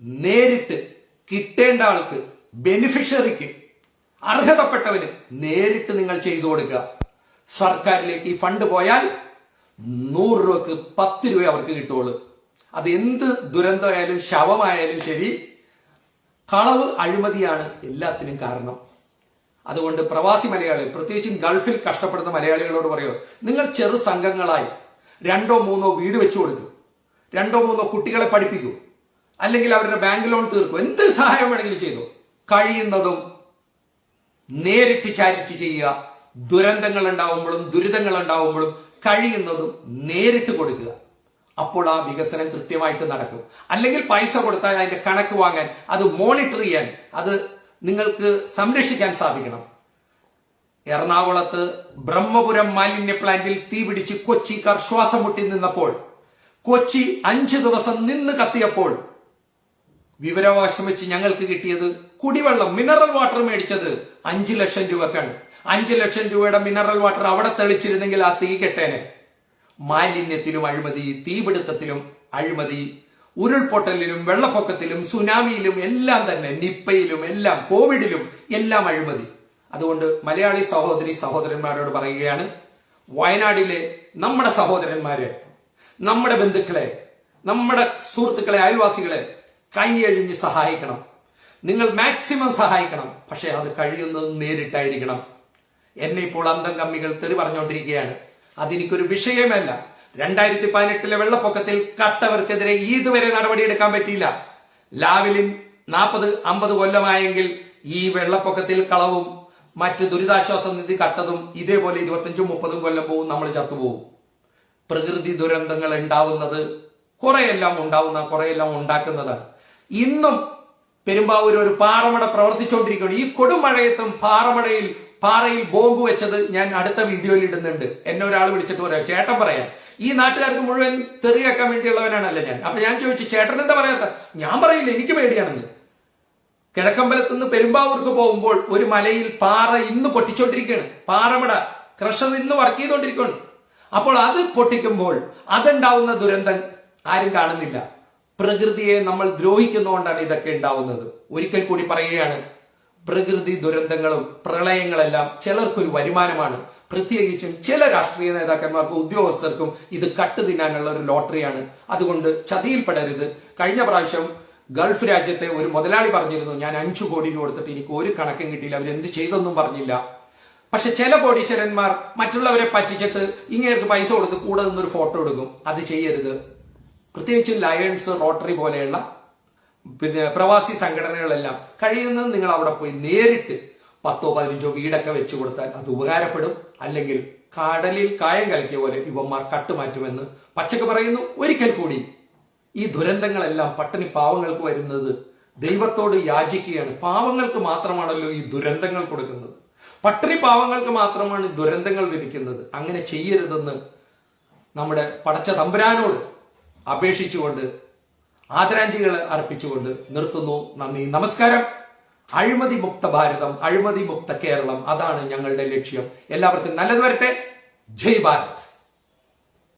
നേരിട്ട് കിട്ടേണ്ട ആൾക്ക് ബെനിഫിഷ്യറിക്ക് അർഹതപ്പെട്ടവന് നേരിട്ട് നിങ്ങൾ ചെയ്തു കൊടുക്കുക. സർക്കാരിലേക്ക് ഈ ഫണ്ട് പോയാൽ നൂറ് രൂപക്ക് പത്ത് രൂപ അവർക്ക് കിട്ടുള്ളൂ അത് എന്ത് ദുരന്തമായാലും ശവമായാലും ശരി കളവ് അഴിമതിയാണ് എല്ലാത്തിനും കാരണം. അതുകൊണ്ട് പ്രവാസി മലയാളി പ്രത്യേകിച്ചും ഗൾഫിൽ കഷ്ടപ്പെടുന്ന മലയാളികളോട് പറയോ നിങ്ങൾ ചെറു സംഘങ്ങളായി രണ്ടോ മൂന്നോ വീട് വെച്ചു കൊടുക്കൂ. രണ്ടോ മൂന്നോ കുട്ടികളെ പഠിപ്പിക്കൂ. അല്ലെങ്കിൽ അവരുടെ ബാങ്ക് ലോൺ തീർക്കും. എന്ത് സഹായം വേണമെങ്കിലും ചെയ്തു. കഴിയുന്നതും നേരിട്ട് ചാരിറ്റി ചെയ്യുക. ദുരന്തങ്ങൾ ഉണ്ടാവുമ്പോഴും ദുരിതങ്ങൾ ഉണ്ടാവുമ്പോഴും കഴിയുന്നതും നേരിട്ട് കൊടുക്കുക. അപ്പോൾ ആ വികസനം കൃത്യമായിട്ട് നടക്കും. അല്ലെങ്കിൽ പൈസ കൊടുത്താൽ അതിന്റെ കണക്ക് വാങ്ങാൻ അത് മോണിറ്റർ ചെയ്യാൻ അത് നിങ്ങൾക്ക് സംരക്ഷിക്കാൻ സാധിക്കണം. എറണാകുളത്ത് ബ്രഹ്മപുരം മാലിന്യ പ്ലാന്റിൽ തീപിടിച്ച് കൊച്ചിക്കാർ ശ്വാസം മുട്ടി നിന്നപ്പോൾ കൊച്ചി അഞ്ചു ദിവസം നിന്ന് കത്തിയപ്പോൾ വിവരാവകാശം വെച്ച് ഞങ്ങൾക്ക് കിട്ടിയത് കുടിവെള്ളം മിനറൽ വാട്ടർ മേടിച്ചത് അഞ്ചു ലക്ഷം രൂപക്കാണ്. അഞ്ചു ലക്ഷം രൂപയുടെ മിനറൽ വാട്ടർ അവിടെ തെളിച്ചിരുന്നെങ്കിൽ ആ തീ കെട്ടേനെ. മാലിന്യത്തിലും അഴിമതി തീപിടുത്തത്തിലും അഴിമതി ഉരുൾപൊട്ടലിലും വെള്ളപ്പൊക്കത്തിലും സുനാമിയിലും എല്ലാം തന്നെ നിപ്പയിലും എല്ലാം കോവിഡിലും എല്ലാം അഴിമതി. അതുകൊണ്ട് മലയാളി സഹോദരി സഹോദരന്മാരോട് പറയുകയാണ് വയനാടിലെ നമ്മുടെ സഹോദരന്മാരെ നമ്മുടെ ബന്ധുക്കളെ നമ്മുടെ സുഹൃത്തുക്കളെ അയൽവാസികളെ കൈയഴിഞ്ഞ് സഹായിക്കണം. നിങ്ങൾ മാക്സിമം സഹായിക്കണം. പക്ഷെ അത് കഴിയുന്നത് നേരിട്ടായിരിക്കണം. എന്നെ ഇപ്പോൾ അന്തം കമ്മികൾ തെറി പറഞ്ഞുകൊണ്ടിരിക്കുകയാണ് അതെനിക്കൊരു വിഷയമല്ല. രണ്ടായിരത്തി പതിനെട്ടിലെ വെള്ളപ്പൊക്കത്തിൽ കട്ടവർക്കെതിരെ ഇതുവരെ നടപടിയെടുക്കാൻ പറ്റിയില്ല. ലാവിലിൻ നാൽപ്പത് അമ്പത് കൊല്ലമായെങ്കിൽ ഈ വെള്ളപ്പൊക്കത്തിൽ കളവും മറ്റ് ദുരിതാശ്വാസ നിധി കട്ടതും ഇതേപോലെ ഇരുപത്തഞ്ചും മുപ്പതും കൊല്ലം പോവും നമ്മൾ ചത്തുപോകും പ്രകൃതി ദുരന്തങ്ങൾ ഉണ്ടാവുന്നത് കുറെയെല്ലാം ഉണ്ടാവുന്ന കുറെയെല്ലാം ഉണ്ടാക്കുന്നതാണ്. ഇന്നും പെരുമ്പാവൂർ ഒരു പാറമട പ്രവർത്തിച്ചുകൊണ്ടിരിക്കുകയാണ്. ഈ കൊടുമഴയത്തും പാറമടയിൽ പാറയിൽ ബോംബ് വെച്ചത് ഞാൻ അടുത്ത വീഡിയോയിൽ ഇടുന്നുണ്ട്. എന്നെ ഒരാൾ വിളിച്ചിട്ട് പറയാം. ചേട്ടൻ പറയാം. ഈ നാട്ടുകാർക്ക് മുഴുവൻ തെറിയാക്കാൻ വേണ്ടിയുള്ളവനാണല്ലോ ഞാൻ. അപ്പൊ ഞാൻ ചോദിച്ചു ചേട്ടൻ എന്താ പറയാത്ത? ഞാൻ പറയില്ല എനിക്ക് പേടിയാണെന്ന്. കിഴക്കമ്പലത്ത് നിന്ന് പെരുമ്പാവൂർക്ക് പോകുമ്പോൾ ഒരു മലയിൽ പാറ ഇന്ന് പൊട്ടിച്ചോണ്ടിരിക്കുകയാണ്. പാറമട ക്രഷർ ഇന്ന് വർക്ക് ചെയ്തുകൊണ്ടിരിക്കുകയാണ്. അപ്പോൾ അത് പൊട്ടിക്കുമ്പോൾ അതുണ്ടാവുന്ന ദുരന്തം ആരും കാണുന്നില്ല. പ്രകൃതിയെ നമ്മൾ ദ്രോഹിക്കുന്നതുകൊണ്ടാണ് ഇതൊക്കെ ഉണ്ടാവുന്നത്. ഒരിക്കൽ കൂടി പറയുകയാണ് പ്രകൃതി ദുരന്തങ്ങളും പ്രളയങ്ങളെല്ലാം ചിലർക്കൊരു വരുമാനമാണ്. പ്രത്യേകിച്ചും ചില രാഷ്ട്രീയ നേതാക്കന്മാർക്കും ഉദ്യോഗസ്ഥർക്കും ഇത് കട്ട് തിന്നാനുള്ള ഒരു ലോട്ടറിയാണ്. അതുകൊണ്ട് ചതിയിൽപ്പെടരുത്. കഴിഞ്ഞ പ്രാവശ്യം ഗൾഫ് രാജ്യത്തെ ഒരു മുതലാളി പറഞ്ഞിരുന്നു ഞാൻ അഞ്ചു കോടി രൂപ കൊടുത്തിട്ട് എനിക്ക് ഒരു കണക്കും കിട്ടിയില്ല അവരെന്ത് ചെയ്തൊന്നും പറഞ്ഞില്ല. പക്ഷെ ചില കോടീശ്വരന്മാർ മറ്റുള്ളവരെ പറ്റിച്ചിട്ട് ഇങ്ങനെയൊക്കെ പൈസ കൊടുത്ത് കൂടെ നിന്നൊരു ഫോട്ടോ എടുക്കും. അത് ചെയ്യരുത്. പ്രത്യേകിച്ച് ലയൺസ് റോട്ടറി പോലെയുള്ള പിന്നെ പ്രവാസി സംഘടനകളെല്ലാം കഴിയുന്നത് നിങ്ങൾ അവിടെ പോയി നേരിട്ട് പത്തോ പതിനഞ്ചോ വീടൊക്കെ വെച്ചു കൊടുത്താൽ അത് ഉപകാരപ്പെടും. അല്ലെങ്കിൽ കടലിൽ കായം കലക്കിയ പോലെ ഇവന്മാർ കട്ടുമാറ്റുമെന്ന് പച്ചക്ക് പറയുന്നു. ഒരിക്കൽ കൂടി ഈ ദുരന്തങ്ങളെല്ലാം പട്ടിണി പാവങ്ങൾക്ക് വരുന്നത് ദൈവത്തോട് യാചിക്കുകയാണ്. പാവങ്ങൾക്ക് മാത്രമാണല്ലോ ഈ ദുരന്തങ്ങൾ കൊടുക്കുന്നത്. പട്ടിണി പാവങ്ങൾക്ക് മാത്രമാണ് ദുരന്തങ്ങൾ വിധിക്കുന്നത്. അങ്ങനെ ചെയ്യരുതെന്ന് നമ്മുടെ പടച്ച തമ്പുരാനോട് അപേക്ഷിച്ചുകൊണ്ട് ആദരാഞ്ജലികൾ അർപ്പിച്ചുകൊണ്ട് നിർത്തുന്നു. നന്ദി. നമസ്കാരം. അഴിമതി മുക്ത ഭാരതം അഴിമതി മുക്ത കേരളം അതാണ് ഞങ്ങളുടെ ലക്ഷ്യം. എല്ലാവർക്കും നല്ലത് വരട്ടെ. ജയ് ഭാരത്.